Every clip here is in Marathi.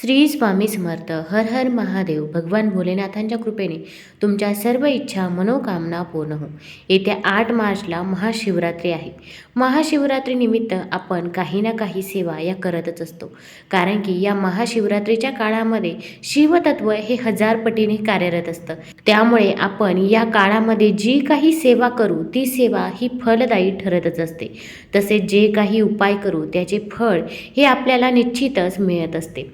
श्री स्वामी समर्थ हर हर महादेव भगवान भोलेनाथांच्या कृपेने तुमच्या सर्व इच्छा मनोकामना पूर्ण हो. येत्या आठ मार्चला महाशिवरात्री आहे. महाशिवरात्रीनिमित्त आपण काही ना काही सेवा या करतच असतो. कारण की या महाशिवरात्रीच्या काळामध्ये शिवतत्व हे हजार पटीने कार्यरत असतं. त्यामुळे आपण या काळामध्ये जी काही सेवा करू ती सेवा ही फलदायी ठरतच असते. तसेच जे काही उपाय करू त्याचे फळ हे आपल्याला निश्चितच मिळत असते.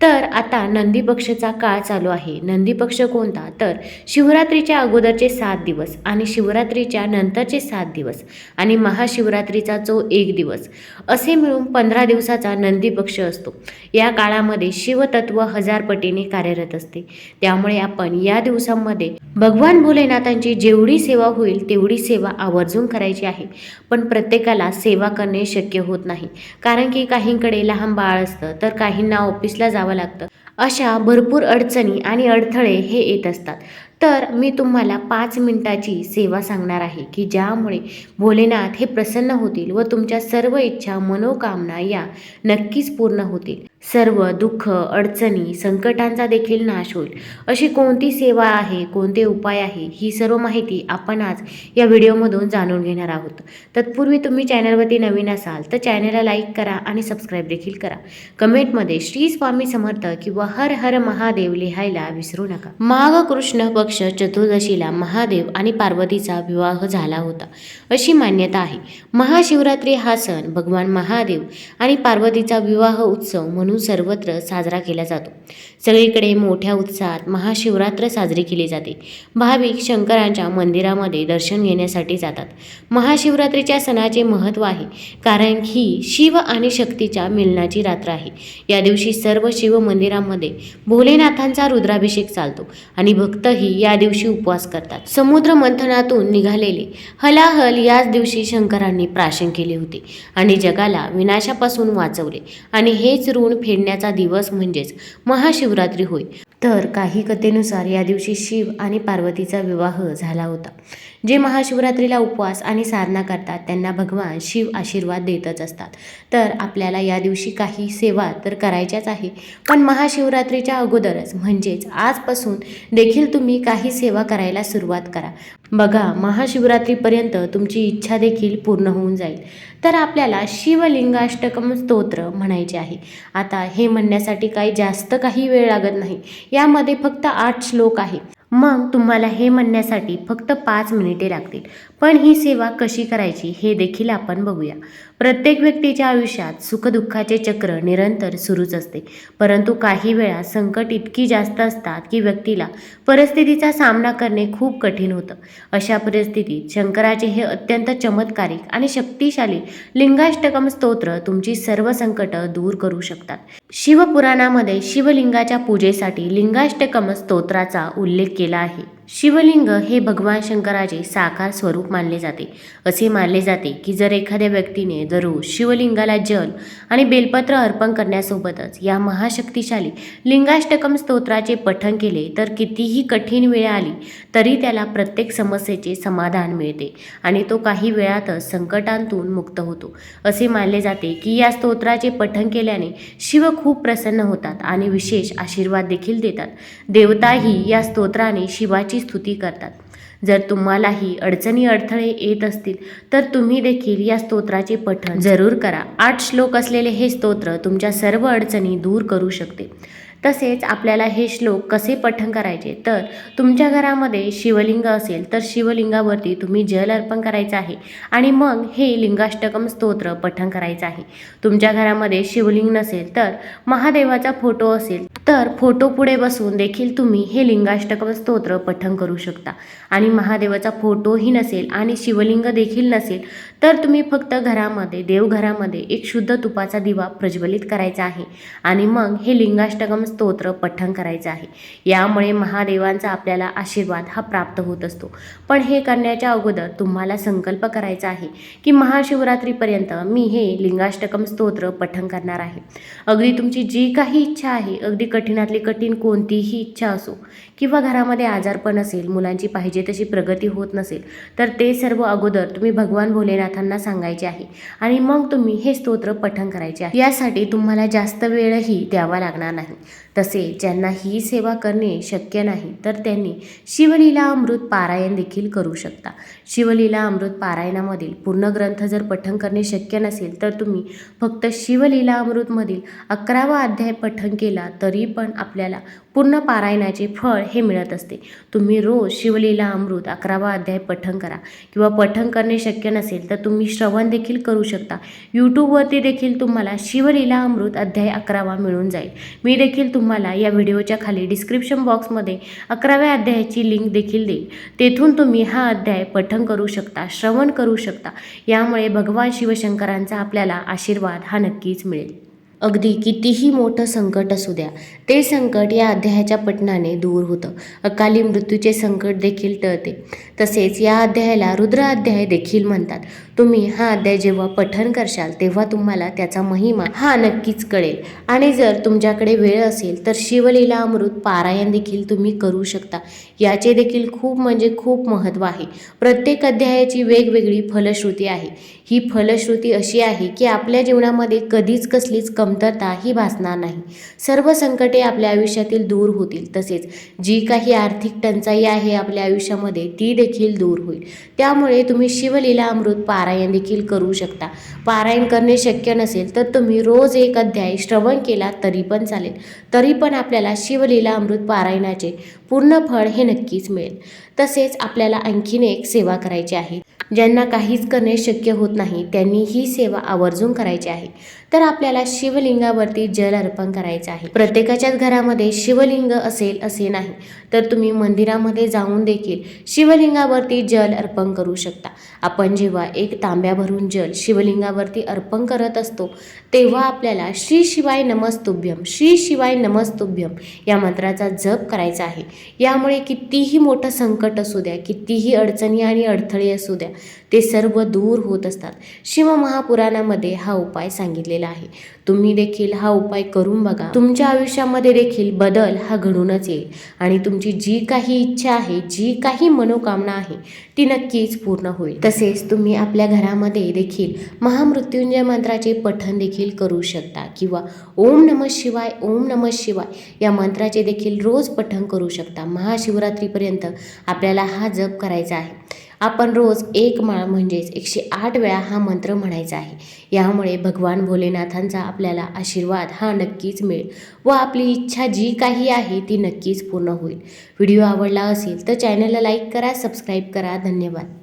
तर आता नंदी पक्षाचा काळ चालू आहे. नंदी पक्ष कोणता? तर शिवरात्रीच्या अगोदरचे सात दिवस आणि शिवरात्रीच्या नंतरचे सात दिवस आणि महाशिवरात्रीचा जो एक दिवस असे मिळून पंधरा दिवसाचा नंदी पक्ष असतो. या काळामध्ये शिवतत्व हजारपटीने कार्यरत असते. त्यामुळे आपण या दिवसांमध्ये भगवान भोलेनाथांची जेवढी सेवा होईल तेवढी सेवा आवर्जून करायची आहे. पण प्रत्येकाला सेवा करणे शक्य होत नाही. कारण की काहींकडे लहान बाळ असतं तर काहींना ऑफिसला जावं लागतं. अशा भरपूर अडचणी आणि अडथळे हे येत असतात. तर मी तुम्हाला पाच मिनिटाची सेवा सांगणार आहे की ज्यामुळे भोलेनाथ हे प्रसन्न होतील व तुमच्या सर्व इच्छा मनोकामना या नक्कीच पूर्ण होतील. सर्व दुःख अडचणी संकटांचा देखील नाश होईल. अशी कोणती सेवा आहे कोणते उपाय आहे ही सर्व माहिती आपण आज या व्हिडिओमधून जाणून घेणार आहोत. तत्पूर्वी तुम्ही चॅनलवरती नवीन असाल तर चॅनलला लाईक करा आणि सबस्क्राईब देखील करा. कमेंटमध्ये श्री स्वामी समर्थ किंवा हर हर महादेव लिहायला विसरू नका. माघ कृष्ण पक्ष चतुर्दशीला महादेव आणि पार्वतीचा विवाह झाला होता. अशी मान्यता आहे. महाशिवरात्री हा सण भगवान महादेव आणि पार्वतीचा विवाह उत्सव म्हणून सर्वत्र साजरा केला जातो. सगळीकडे मोठ्या उत्साहात महाशिवरात्र साजरी केली जाते. भाविक शंकरांच्या मंदिरामध्ये दर्शन घेण्यासाठी जातात. महाशिवरात्रीच्या सणाचे महत्त्व आहे. कारण ही शिव आणि शक्तीच्या मिलनाची रात्र आहे. या दिवशी सर्व शिव मंदिरामध्ये भोलेनाथांचा रुद्राभिषेक चालतो आणि भक्तही या दिवशी उपवास करतात. समुद्र मंथनातून निघालेले हलाहल याच दिवशी शंकरांनी प्राशन केले होते आणि जगाला विनाशापासून वाचवले. आणि हेच ऋण फेडण्याचा दिवस म्हणजेच महाशिवरात्री होय. तर काही कथेनुसार या दिवशी शिव आणि पार्वतीचा विवाह झाला होता. जे महाशिवरात्रीला उपवास आणि साधना करतात त्यांना भगवान शिव आशीर्वाद देतच असतात. तर आपल्याला या दिवशी काही सेवा तर करायच्याच आहे पण महाशिवरात्रीच्या अगोदरच म्हणजेच आजपासून देखील तुम्ही काही सेवा करायला सुरुवात करा. बघा महाशिवरात्रीपर्यंत तुमची इच्छा देखील पूर्ण होऊन जाईल. तर आपल्याला शिवलिंगाष्टकम स्तोत्र म्हणायचे आहे. आता हे म्हणण्यासाठी काही जास्त काही वेळ लागत नाही. यामध्ये फक्त आठ श्लोक आहे. मग तुम्हाला हे म्हणण्यासाठी फक्त पाच मिनिटे लागतील. पण ही सेवा कशी करायची हे देखील आपण बघूया. प्रत्येक व्यक्तीच्या आयुष्यात सुखदुःखाचे चक्र निरंतर सुरूच असते. परंतु काही वेळा संकट इतकी जास्त असतात की व्यक्तीला परिस्थितीचा सामना करणे खूप कठीण होतं. अशा परिस्थितीत शंकराचे हे अत्यंत चमत्कारिक आणि शक्तिशाली लिंगाष्टकम स्तोत्र तुमची सर्व संकटं दूर करू शकतात. शिवपुराणामध्ये शिवलिंगाच्या पूजेसाठी लिंगाष्टकम स्तोत्राचा उल्लेख केला आहे. शिवलिंग हे भगवान शंकराचे साकार स्वरूप मानले जाते. असे मानले जाते की जर एखाद्या व्यक्तीने दररोज शिवलिंगाला जल आणि बेलपत्र अर्पण करण्यासोबतच या महाशक्तिशाली लिंगाष्टकम स्तोत्राचे पठण केले तर कितीही कठीण वेळ आली तरी त्याला प्रत्येक समस्येचे समाधान मिळते आणि तो काही वेळातच संकटांतून मुक्त होतो. असे मानले जाते की या स्तोत्राचे पठण केल्याने शिव खूप प्रसन्न होतात आणि विशेष आशीर्वाद देखील देतात. देवताही या स्तोत्राने शिवाची स्तुती करतात. जर तुम्हालाही अडचणी अडथळे येत असतील तर तुम्ही देखील या स्तोत्राचे पठण जरूर करा. आठ श्लोक असलेले हे स्तोत्र तुमच्या सर्व अडचणी दूर करू शकते. तसेच आपल्याला हे श्लोक कसे पठण करायचे? तर तुमच्या घरामध्ये शिवलिंग असेल तर शिवलिंगावरती तुम्ही जल अर्पण करायचं आहे आणि मग हे लिंगाष्टकम स्तोत्र पठण करायचं आहे. तुमच्या घरामध्ये शिवलिंग नसेल तर महादेवाचा फोटो असेल तर फोटो पुढे बसून देखील तुम्ही हे लिंगाष्टकम स्तोत्र पठण करू शकता. आणि महादेवाचा फोटोही नसेल आणि शिवलिंग देखील नसेल तर तुम्ही फक्त घरामध्ये देवघरामध्ये एक शुद्ध तुपाचा दिवा प्रज्वलित करायचा आहे आणि मग हे लिंगाष्टकम स्तोत्र पठण करायचं आहे. यामुळे महादेवांचा आपल्याला आशीर्वाद हा प्राप्त होत असतो. पण हे करण्याच्या अगोदर तुम्हाला संकल्प करायचा आहे की महाशिवरात्रीपर्यंत मी हे लिंगाष्टकम स्तोत्र पठण करणार आहे. अगदी तुमची जी काही इच्छा आहे अगदी कठीणातली कठीण कोणतीही इच्छा असो किंवा घरामध्ये आजारपण असेल मुलांची पाहिजे तशी प्रगती होत नसेल तर ते सर्व अगोदर तुम्ही भगवान भोलेनाथांना सांगायचे आहे आणि मग तुम्ही हे स्तोत्र पठण करायचे आहे. यासाठी तुम्हाला जास्त वेळही द्यावा लागणार नाही. तसे ज्यांना ही सेवा करणे शक्य नाही तर त्यांनी शिवलीला अमृत पारायण देखील करू शकता. शिवलीला अमृत पारायणामधील पूर्ण ग्रंथ जर पठण करणे शक्य नसेल तर तुम्ही फक्त शिवलीला अमृतमधील अकरावा अध्याय पठण केला तरी पण आपल्याला पूर्ण पारायणाचे फळ हे मिळत असते. तुम्ही रोज शिवलीला अमृत अकरावा अध्याय पठण करा. किंवा पठण करणे शक्य नसेल तर तुम्ही श्रवण देखील करू शकता. यूट्यूबवरती देखील तुम्हाला शिवलीला अमृत अध्याय अकरावा मिळून जाईल. मी देखील तुम्हाला या व्हिडिओच्या खाली डिस्क्रिप्शन बॉक्समध्ये अकराव्या अध्यायाची लिंक देखील देईल. तेथून तुम्ही हा अध्याय पठण करू शकता श्रवण करू शकता. यामुळे भगवान शिवशंकरांचा आपल्याला आशीर्वाद हा नक्कीच मिळेल. अगदी कितीही मोठं संकट असू द्या ते संकट या अध्यायाच्या पठणाने दूर होतं. अकाली मृत्यूचे संकट देखील टळते. तसेच या अध्यायाला रुद्र अध्याय देखील म्हणतात. तुम्ही हा अध्याय जेव्हा पठण करशाल तेव्हा तुम्हाला त्याचा महिमा हा नक्कीच कळेल. आणि जर तुमच्याकडे वेळ असेल तर शिवलीला अमृत पारायण देखील तुम्ही करू शकता. याचे देखील खूप म्हणजे खूप महत्त्व आहे. प्रत्येक अध्यायाची वेगवेगळी फलश्रुती आहे. ही फलश्रुती अशी आहे की आपल्या जीवनामध्ये कधीच कसलीच कमतरता ही भासणार नाही. सर्व संकटे आपल्या आयुष्यातील दूर होतील. तसेच जी काही आर्थिक टंचाई आहे आपल्या आयुष्यामध्ये ती देखील दूर होईल. त्यामुळे तुम्ही शिवलीला अमृत पारायण देखील करू शकता. पारायण करणे शक्य नसेल तर तुम्ही रोज एक अध्याय श्रवण केला तरी पण चालेल. तरी पण आपल्याला शिवलीला अमृत पारायणाचे पूर्ण फळ हे नक्कीच मिळेल. तसेच आपल्याला आणखीन एक सेवा करायची आहे. ज्यांना काहीच करणे शक्य होत नाही त्यांनी ही सेवा आवर्जून करायची आहे. तर आपल्याला शिवलिंगावरती जल अर्पण करायचं आहे. प्रत्येकाच्याच घरामध्ये शिवलिंग असेल असे नाही. तर तुम्ही मंदिरामध्ये जाऊन देखील शिवलिंगावरती जल अर्पण करू शकता. आपण जेव्हा एक तांब्या भरून जल शिवलिंगावरती अर्पण करत असतो तेव्हा आपल्याला श्री शिवाय नमस्तुभ्यम श्री शिवाय नमस्तुभ्यम या मंत्राचा जप करायचा आहे. यामुळे कितीही मोठं संकट असू द्या कितीही अडचणी आणि अडथळे असू द्या ते सर्व दूर होत असतात. शिवमहापुराणामध्ये हा उपाय सांगितलेला आहे. तुम्ही देखील हा उपाय करून बघा. तुमच्या आयुष्यामध्ये देखील बदल हा घडूनच येईल. आणि तुमची जी काही इच्छा आहे जी काही मनोकामना आहे ती नक्कीच पूर्ण होईल. तसेच तुम्ही आपल्या घरामध्ये देखील महामृत्युंजय मंत्राचे पठण देखील करू शकता किंवा ओम नम शिवाय ओम नम शिवाय या मंत्राचे देखील रोज पठण करू शकता. महाशिवरात्रीपर्यंत आपल्याला हा जप करायचा आहे. आपण रोज एक माळ म्हणजेच एकशे आठ वेळा हा मंत्र म्हणायचा आहे. यामुळे भगवान भोलेनाथांचा आपल्याला आशीर्वाद हा नक्कीच मिळेल व आपली इच्छा जी काही आहे ती नक्कीच पूर्ण होईल. व्हिडिओ आवडला असेल तर चॅनलला लाईक करा सबस्क्राईब करा. धन्यवाद.